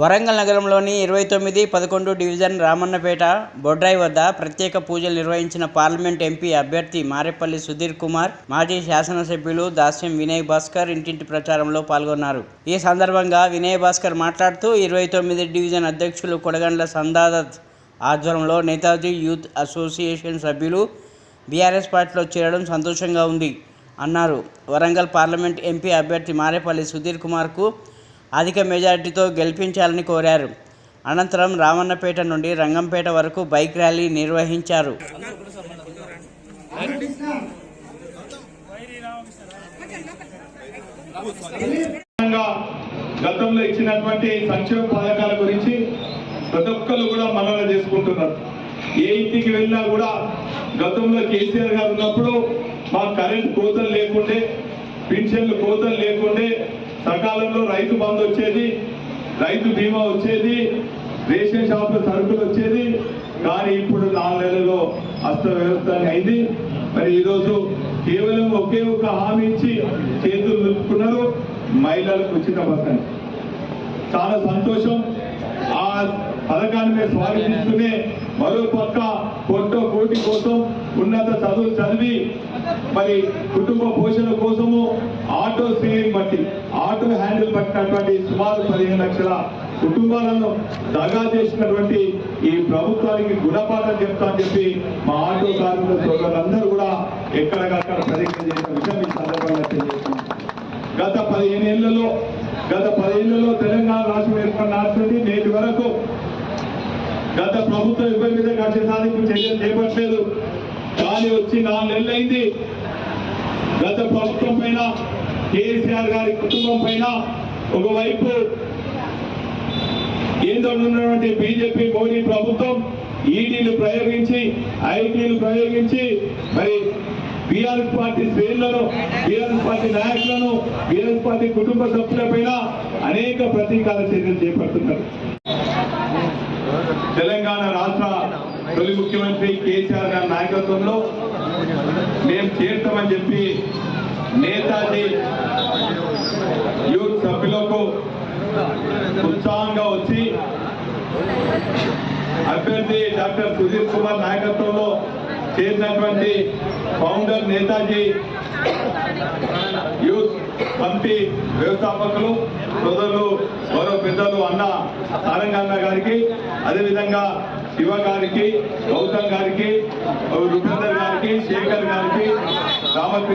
వరంగల్ నగరంలోని ఇరవై తొమ్మిది పదకొండు డివిజన్ రామన్నపేట బొడ్రాయి వద్ద ప్రత్యేక పూజలు నిర్వహించిన పార్లమెంట్ ఎంపీ అభ్యర్థి మారేపల్లి సుధీర్ కుమార్ మాజీ శాసనసభ్యులు దాస్యం వినయ్ భాస్కర్ ఇంటింటి ప్రచారంలో పాల్గొన్నారు. ఈ సందర్భంగా వినయ్ భాస్కర్ మాట్లాడుతూ ఇరవై తొమ్మిది డివిజన్ అధ్యక్షులు కొడగండ్ల సందాదత్ ఆధ్వర్యంలో నేతాజీ యూత్ అసోసియేషన్ సభ్యులు బీఆర్ఎస్ పార్టీలో చేరడం సంతోషంగా ఉంది అన్నారు. వరంగల్ పార్లమెంట్ ఎంపీ అభ్యర్థి మారేపల్లి సుధీర్ కుమార్కు అధిక మెజారిటీతో గెలిపించాలని కోరారు. అనంతరం రామన్నపేట నుండి రంగంపేట వరకు బైక్ ర్యాలీ నిర్వహించారు. గతంలో ఇచ్చినటువంటి సంక్షేమ పథకాల గురించి ప్రతి ఒక్కరు కూడా మనన చేసుకుంటున్నారు. ఏ ఇంటికి వెళ్ళినా కూడా గతంలో కేసీఆర్ గారు ఉన్నప్పుడు మా కరెంట్ కోతలు లేకుండే పింఛన్లు కోతలు లేకుండే సకాలంలో రైతు బంధు వచ్చేది రైతు బీమా వచ్చేది రేషన్ షాప్ సరుకులు వచ్చేది. కానీ ఇప్పుడు నాలుగు నెలలో అస్త వ్యవస్థ అయింది. మరి ఈరోజు కేవలం ఒకే ఒక హామీ ఇచ్చి చేతులు నిలుపుకున్నారు మహిళలకు ఉచిత బస్సు చాలా సంతోషం. ఆ పథకాన్ని మేము స్వాగతిస్తూనే మరో పక్క పొట్టో కోటి కోసం ఉన్నత చదువులు చదివి మరి కుటుంబ పోషణ కోసము ఆటో స్టీరింగ్ బట్టి ఆటో హ్యాండిల్ పట్టినటువంటి సుమారు పదిహేను లక్షల కుటుంబాలను దగా చేసినటువంటి ఈ ప్రభుత్వానికి గుణపాఠం చెప్తా అని చెప్పి మా ఆటో కార్మికుల సోదరులందరూ కూడా ఎక్కడికక్కడ ప్రతిజ్ఞ చేసిన విషయం ఈ సందర్భంగా తెలియజేస్తున్నాం. గత పదిహేను ఏళ్ళలో గత పదిహేళ్ళలో తెలంగాణ రాష్ట్రం ఏర్పడిన నాటి నేటి వరకు గత ప్రభుత్వం ఇబ్బంది మీద కక్ష సాధింపు చర్యలు చేపట్టలేదు. కానీ వచ్చి నాలుగు నెలలైంది గత ప్రభుత్వం పైన కేసీఆర్ గారి కుటుంబం పైన ఒకవైపు కేంద్రంలో ఉన్నటువంటి బీజేపీ మోడీ ప్రభుత్వం ఈడీలు ప్రయోగించి ఐటీలు ప్రయోగించి మరి బీఆర్ఎస్ పార్టీ శ్రేణులను బీఆర్ఎస్ పార్టీ నాయకులను బీఆర్ఎస్ పార్టీ కుటుంబ సభ్యులపైన అనేక ప్రతీకార చర్యలు చేపడుతున్నారు. తెలంగాణ రాష్ట్ర తొలి ముఖ్యమంత్రి కేసీఆర్ గారి నాయకత్వంలో మేము తీర్థమని చెప్పి నేతాజీ యూత్ సభ్యులకు ఉత్సాహంగా వచ్చి అభ్యర్థి డాక్టర్ సుధీర్ కుమార్ నాయకత్వంలో చేసినటువంటి ఫౌండర్ నేతాజీ యూత్ కమిటీ వ్యవస్థాపకులు సోదరులు గౌరవ పెద్దలు అన్న తారంగన్న గారికి అదేవిధంగా శివ గారికి గౌతమ్ గారికి రుపేందర్ గారికి శేఖర్ గారికి రామ